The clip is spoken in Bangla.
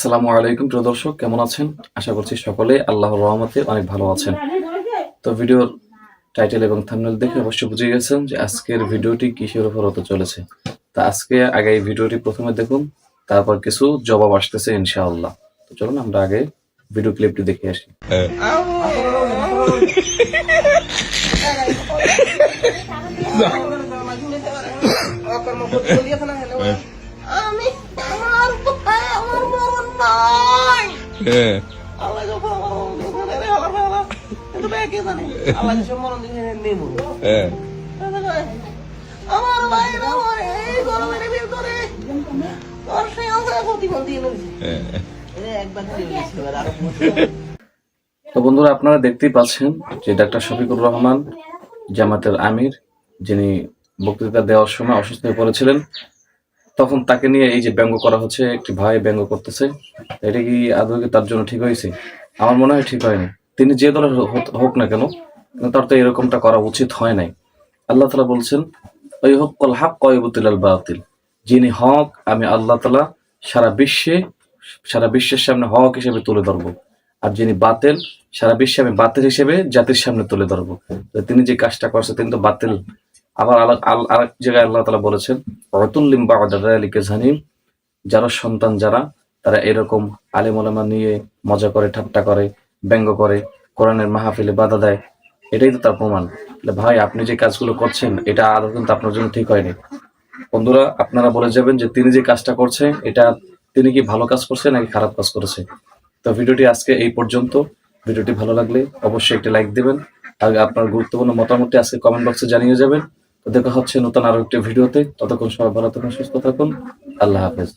আসসালামু আলাইকুম প্রিয় দর্শক কেমন আছেন? আশা করছি সকলে আল্লাহর রহমতে অনেক ভালো আছেন। তো ভিডিওর টাইটেল এবং থাম্বনেল দেখে অবশ্যই বুঝে গেছেন যে আজকের ভিডিওটি কিসের উপর হতে চলেছে। তা আজকে আগে এই ভিডিওটি প্রথমে দেখুন তারপর কিছু জবাব আসতেছে ইনশাআল্লাহ। তো চলুন আমরা আগে ভিডিও ক্লিপটি দেখে আসি। আমি হ্যাঁ আল্লাহ তো বন্ধুরা, আপনারা দেখতেই পাচ্ছেন যে ডাক্তার শফিকুর রহমান, জামাতের আমির, যিনি বক্তৃতা দেওয়ার সময় অসুস্থ হয়ে পড়েছিলেন, তখন তাকে নিয়ে এই যে ব্যঙ্গ করা হচ্ছে, একটি ভাই ব্যঙ্গ করতেছে। এটা কি আদৌ কি তার জন্য ঠিক হয়েছে? আমার মনে হয় ঠিক হয়নি। তিনি যে দলের হোক না কেন, তার তো এরকমটা করা উচিত হয় নাই। আল্লাহ তালা বলছেন, ওই হক কল হাক কয়বুতিল বাতিল। যিনি হক, আমি আল্লাহ তালা সারা বিশ্বে, সারা বিশ্বের সামনে হক হিসেবে তুলে ধরবো। আর যিনি বাতিল, সারা বিশ্বে আমি বাতিল হিসেবে জাতির সামনে তুলে ধরবো। তিনি যে কাজটা করছে, তিনি তো বাতিল। আবার আলা- আল- আরেক জায়গায় আল্লাহ তালা বলেছেন অতুল্লিম বা জানিম। যারা সন্তান, যারা তারা এরকম আলিম ওলামা নিয়ে মজা করে, ঠাট্টা করে, ব্যঙ্গ করে, কোরআনের মাহফিলে বাধা দেয়, এটাই তো তার প্রমাণ। ভাই, আপনি যে কাজগুলো করছেন, এটা আদৌ কিন্তু আপনার জন্য ঠিক হয়নি। বন্ধুরা, আপনারা বলে যাবেন যে তিনি যে কাজটা করছে, এটা তিনি কি ভালো কাজ করছে নাকি খারাপ কাজ করেছে? তো ভিডিওটি আজকে এই পর্যন্ত। ভিডিওটি ভালো লাগলে অবশ্যই একটি লাইক দিবেন। আর আপনার গুরুত্বপূর্ণ মতামতটি আজকে কমেন্ট বক্সে জানিয়ে যাবেন। দেখা হচ্ছে নতুন আরও একটি ভিডিওতে। ততক্ষণ সবাই ভালো থাকুন, সুস্থ থাকুন। আল্লাহ হাফেজ।